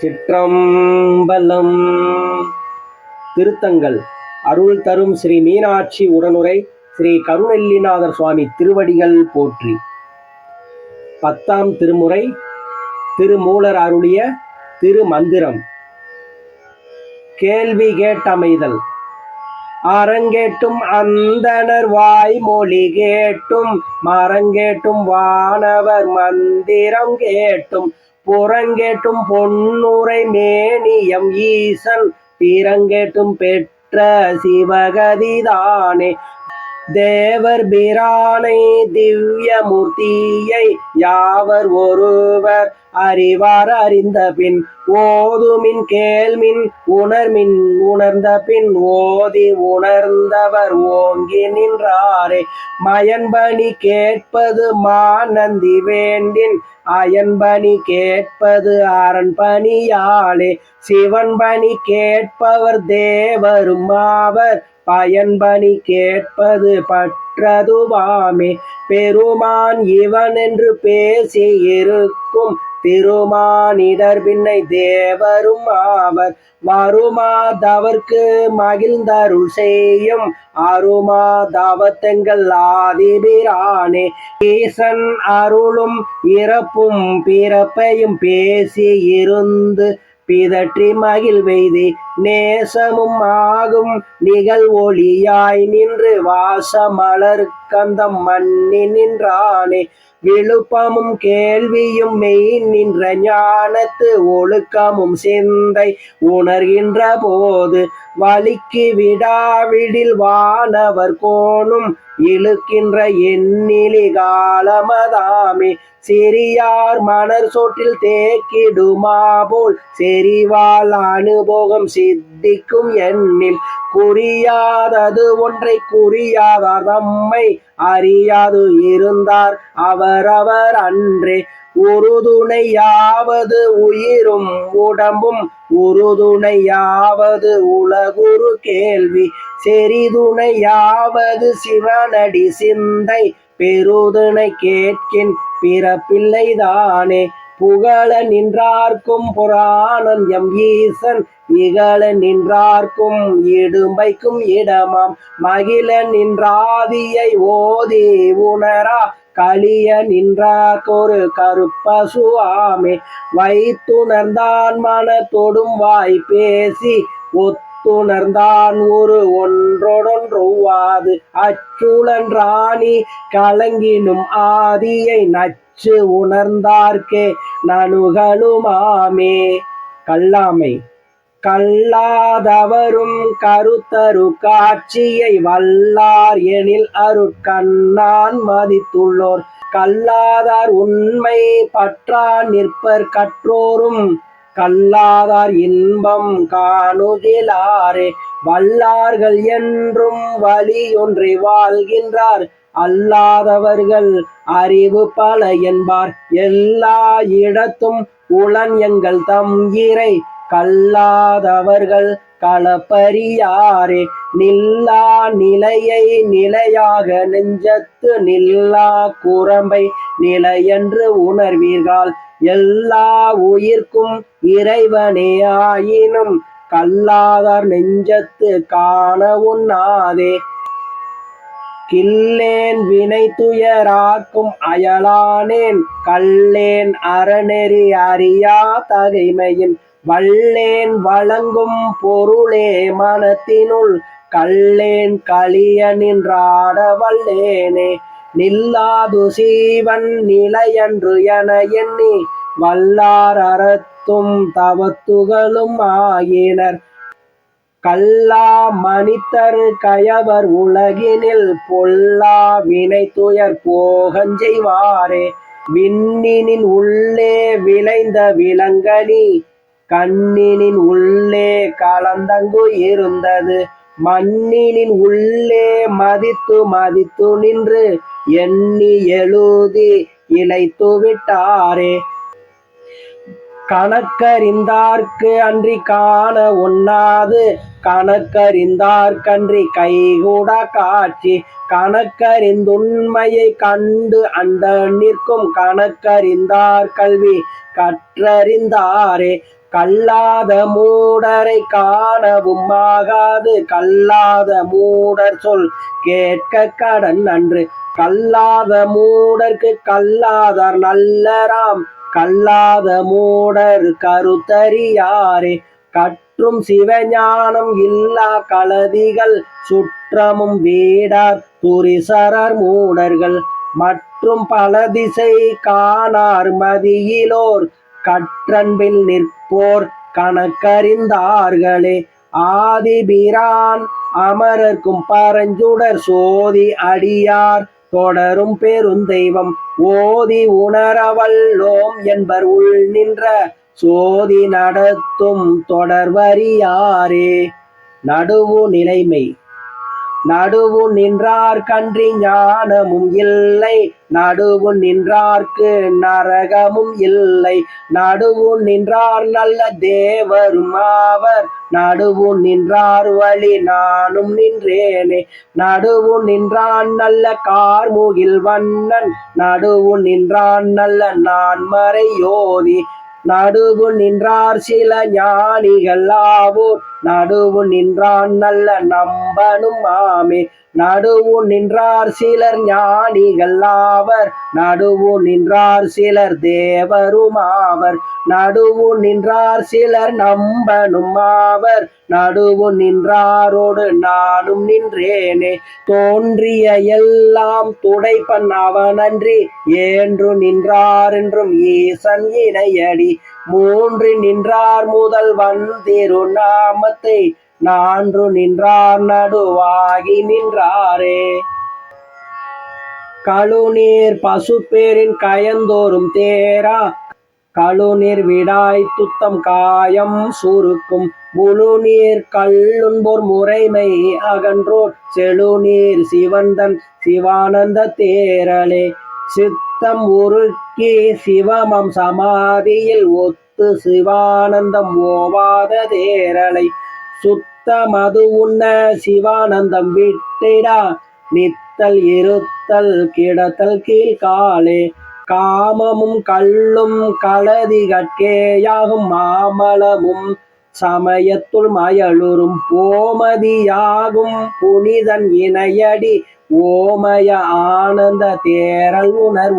சிற்றம்பலம். திருத்தங்கள். அருள் தரும் ஸ்ரீ மீனாட்சி உடனுரை ஸ்ரீ கருணெல்லிநாதர் சுவாமி திருவடிகள் போற்றி. பத்தாம் திருமுறை திருமூலர் அருளிய திருமந்திரம். கேள்வி கேட்டமைதல். அரங்கேட்டும் அந்தனர் வாய்மொழி கேட்டும் மரங்கேட்டும் வானவர் மந்திரம் கேட்டும் புறங்கேட்டும் பொன்னுரை மேனியம் ஈசன் பிறங்கேட்டும் பெற்ற சிவகதிதானே. தேவர் பிரானை திவ்யமூர்த்தியை யாவர் ஒருவர் அறிவார் அறிந்த பின் ஓதுமின் கேள்மின் உணர்மின் உணர்ந்த பின் ஓதி உணர்ந்தவர் ஓங்கி நின்றாரே. மயன்பணி கேட்பது மாநந்தி வேண்டின் அயன்பணி கேட்பது அரண்பணியாளே. சிவன்பணி கேட்பவர் தேவரும் ஆவர் பயன்பணி கேட்பது பற்றதுவாமே. பெருமான் இவன் என்று பேசி இருக்கும் திருமானிடர் பின்னை தேவரும் ஆவர். வருமாதவர்க்கு மகிழ்ந்தருள் செய்யும் அருமாதவத்தெங்கள் ஆதிபிரானே. ஈசன் அருளும் இறப்பும் பிறப்பையும் பேசி இருந்து பிதற்றி மகிழ்வெய்தி நேசமும் ஆகும். நிகழ்வொளியாய் நின்று வாசமலர் கந்தம் மண்ணி நின்றானே. விழுப்பமும் கேள்வியும் மெய் நின்ற ஞானத்து ஒழுக்கமும் சிந்தை உணர்கின்ற போது வலிக்கு விடாவிடில் வானவர் கோணும் இழுக்கின்ற எண்ணிலி காலமதாமே. சிறியார் மணர் சோற்றில் தேக்கிடுமா போல் செறிவால் அனுபோகம் சித்திக்கும் எண்ணில் குறியாதது ஒன்றை குறியாதார் தம்மை அறியாது இருந்தார் அவரவர் அன்றே. உறுதுணையாவது உயிரும் உடம்பும் உறுதுணையாவது உலகுரு கேள்வி. செறிதுணையாவது சிவனடி சிந்தை பெருதுணை கேட்கின் பிறப்பில்லைதானே? புகழ நின்றார்க்கும் புராணம் எம் ஈசன் இகழ நின்றார்க்கும் இடும்பைக்கும் இடமாம். மகிழ நின்றாதியை ஓதி உணரா களிய நின்றார்க்கொரு கருப்பசுவாமே. வைத்துணர்ந்தான் மன தொடும் வாய் பேசி உணர்ந்தான் ஒரு ஒன்றொடொன்றொவ்வாது அச்சுளன் ராணி கலங்கினும் ஆதியை நச்சு உணர்ந்தார்க்கே நனுகளுமாமே கல்லாமை. கல்லாதவரும் கருத்தரு காட்சியை வல்லார் எனில் அருட்கண்ணான் மதித்துள்ளோர். கல்லாதார் உண்மை பற்றா நிற்பர் கற்றோரும். கல்லாதார் இன்பம் காணுதிலாரே வல்லார்கள் என்றும் வழியொன்றை வாழ்கின்றார். அல்லாதவர்கள் அறிவு பல என்பார். எல்லா இடத்தும் உளன் எங்கள் தம் இறை. கல்லாதவர்கள் களப்பரியாரே நில்லா நிலையை நிலையாக நெஞ்சத்து நில்லா குரம்பை நிலையென்று உணர்வீர்கள். எல்லா உயிர்க்கும் இறைவனே ஆயினும் கல்லாதார் நெஞ்சத்து காண உண்ணாதே. கில்லேன் வினை துயராக்கும் அயலானேன் கல்லேன் அறநெறி அறியா தகைமையின் வல்லேன் வழங்கும் பொருளே மனத்தினுள் கல்லேன் களிய நின்றாட வல்லேனே நில்லாது சீவன் நிலையன்று என எண்ணி வல்லார் அறத்தும் தவத்துகளும் ஆயினர். கல்லா மனிதர் கயவர் உலகினில் பொல்லா வினை துயர் போகஞ்செய்வாரே விண்ணினின் உள்ளே விளைந்த விலங்கனி கண்ணினின் உள்ளே கலந்தங்கு இருந்தது. மண்ணினின் உள்ளே மதித்து மதித்து நின்று எண்ணி எழுதி இழைத்து விட்டாரே. கணக்கறிந்தார்க்கு அன்றி காண ஒண்ணாது. கணக்கறிந்தார்கன்றி கைகூட காட்சி. கணக்கறிந்துண்மையை கண்டு அந்த நிற்கும் கணக்கறிந்தார் கல்வி கற்றறிந்தாரே. கல்லாத மூடரை காணவும் ஆகாது. கல்லாத மூடர் சொல் கேட்க கடன் அன்று. கல்லாத மூடர்க்கு கல்லாதார் நல்லராம். கல்லாத மூடர் கருத்தறியாரே. கற்றும் சிவஞானம் இல்லா கலதிகள். சுற்றமும் வீடார் துரிசரர் மூடர்கள். மற்றும் பல திசை காணார் மதியிலோர். கற்றன்பில் நிற்போர் கணக்கறிந்தார்களே. ஆதிபிரான் அமரர்க்கும் பரஞ்சுடர் சோதி அடியார் தொடரும் பெருந்தெய்வம். ஓதி உணரவல்லோம் என்பர் உள் நின்ற சோதி நடத்தும் தொடர்வரியாரே நடுவு நிலைமை நடுவு நின்றார் கன்றி ஞானமும் இல்லை. நடுவு நின்றார்க்கு நரகமும் இல்லை. நடுவு நின்றார் நல்ல தேவரும் ஆவர். நடுவு நின்றார் வழி நானும் நின்றேனே. நடுவு நின்றான் நல்ல கார்முகில் வண்ணன். நடுவு நின்றான் நல்ல நான்மறை யோதி நடுவு நின்றார் சில ஞானிகள் ஆவோர். நடுவு நின்றான் நல்ல நம்பனும் ஆமே. நடுவு நின்றார் சிலர் ஞானிகள் ஆவர். நடுவு நின்றார் சிலர் தேவரும் ஆவர். நடுவு நின்றார் சிலர் நம்பனும் ஆவர். நடுவு நின்றாரோடு நானும் நின்றேனே. தோன்றிய எல்லாம் துடைப்பன் அவனன்றி. என்று நின்றார் என்றும் ஈசன் இணையடி. மூன்று நின்றார் முதல் வந்திருநாமத்தை நான்று நின்றார் நடுவாகி நின்றாரே. கழுநீர் பசுப்பேரின் கயந்தோறும் தேரா. கழுநீர் விடாய் துத்தம் காயம் சுருக்கும். முழுநீர் கல்லுன்போர் முறைமை அகன்றோர். செழுநீர் சிவந்தன் சிவானந்த தேரலே. சித்தம் உருக்கி சிவமம் சமாதியில் ஒத்து சிவானந்தம் ஓவாத தேரலை. சுத்த மது உண்ண சிவானந்தம் விட்டிடா. நித்தல் இருத்தல் கிடத்தல் கீழ் காலே காமமும் கள்ளும் கலதிகட்கேயாகும் மாமலமும் சமயத்துள் மயலுறும். போமதியாகும் புனிதன் இணையடி. ஓமய ஆனந்த தேரல் உணர்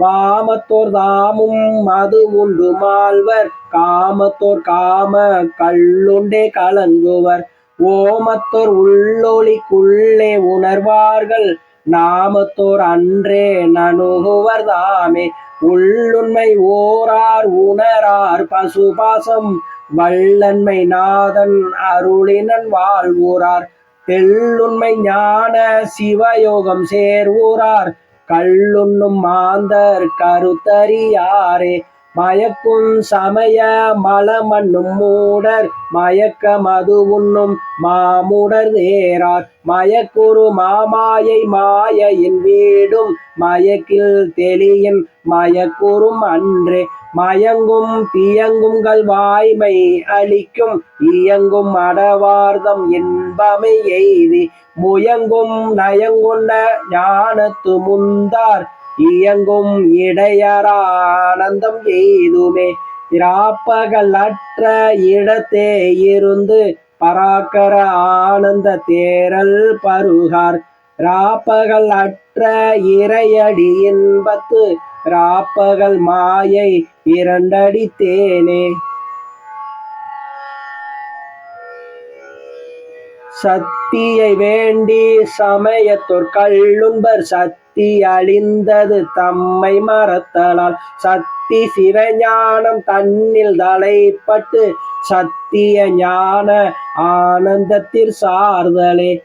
காமத்தோர் தாமும் மது உண்டு மாழ்வர் காமத்தோர் காம கள்ளுண்டே கலங்குவர். ஓமத்தோர் உள்ளொளிக்குள்ளே உணர்வார்கள். நாமத்தோர் அன்றே நணுகுவர் தாமே. உள்ளுண்மை ஓரார் உணரார் பசுபாசம். வல்லன்மை நாதன் அருளினன் வாழ்வூரார் தெல்லுண்மை ஞான சிவயோகம் சேர்வூரார் கள்ளுண்ணும் மாந்தர் கருத்தறியாரே. மயக்கும் சமய மலமண்ணும் மூடர் மயக்க மது உண்ணும் மாமுடர் தேரார். மயக்குரு மாமாயை மாயையின் வீடும் மயக்கில் தெளியின் மயக்குறும் அன்றே. மயங்கும் தீயங்குங்கள் வாய்மை அளிக்கும் இயங்கும் அடவார்தம் இன்பமை எய்தி முயங்கும் நயங்குண்ட ஞானத்து முந்தார் இயங்கும் இடையரானந்தம் எய்துமே. இராப்பகல் அற்ற இடத்தே இருந்து பராக்கர ஆனந்த தேரல் பருகார். ராப்பகல் அற்ற இறையடி இன்பத்து ராப்பகல் மாயை இரண்டடித்தேனே. சத்தியை வேண்டி சமயத்தோர் கள்ளுன்பர் சத்தி அழிந்தது தம்மை மறத்தலால். சத்தி சிவஞானம் தன்னில் தலைப்பட்டு சத்திய ஞான ஆனந்தத்தில் சார்தலே.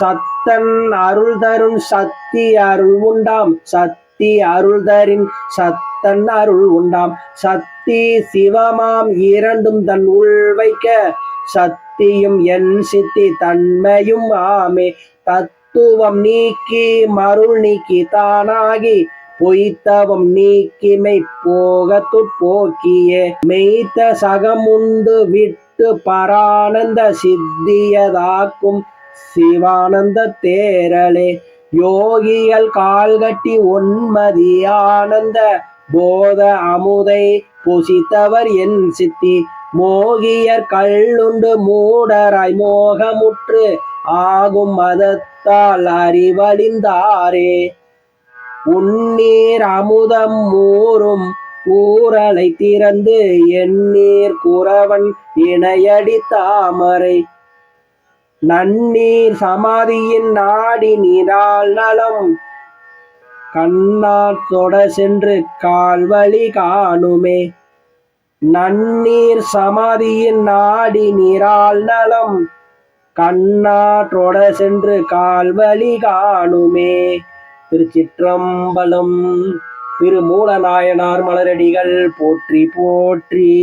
சத்தன் அருள் தரும் சத்தி அருள் உண்டாம். சத்தி அருள் தரின் சத்தன் அருள் உண்டாம். சக்தி சிவமாம் இரண்டும் தன் உள் வைக்க. சக்தியும் என் சித்தி தன்மையும் ஆமே. தத்துவம் நீக்கி மருள் நீக்கி தானாகி பொய்த்தவம் நீக்கி மெய் போகத்துட் போக்கியே. மெய்த்த சகமுண்டு விட்டு பரானந்த சித்தியதாக்கும் சிவானந்த தேரலே. யோகியல் கால்கட்டி ஒன்மதி ஆனந்த போத அமுதை புசித்தவர் என் சித்தி. மோகியர் கள்ளுண்டு மூடராய் மோகமுற்று ஆகும் மதத்தால் அறிவழிந்தாரே. உன்னீர் அமுதம் ஊறும் ஊரலை திறந்து எண்ணீர் குறவன் இணையடி தாமரை. நன்னீர் சமாதியின் நாடி நீரால் நலம். கண்ணார் தொட சென்று கால்வழி காணுமே. நன்னீர் சமாதியின் நாடி நீரால் நலம். கண்ணாற்றோட சென்று கால்வழி காணுமே. திருச்சிற்றம்பலம் திருமூலநாயனார் மலரடிகள் போற்றி போற்றி.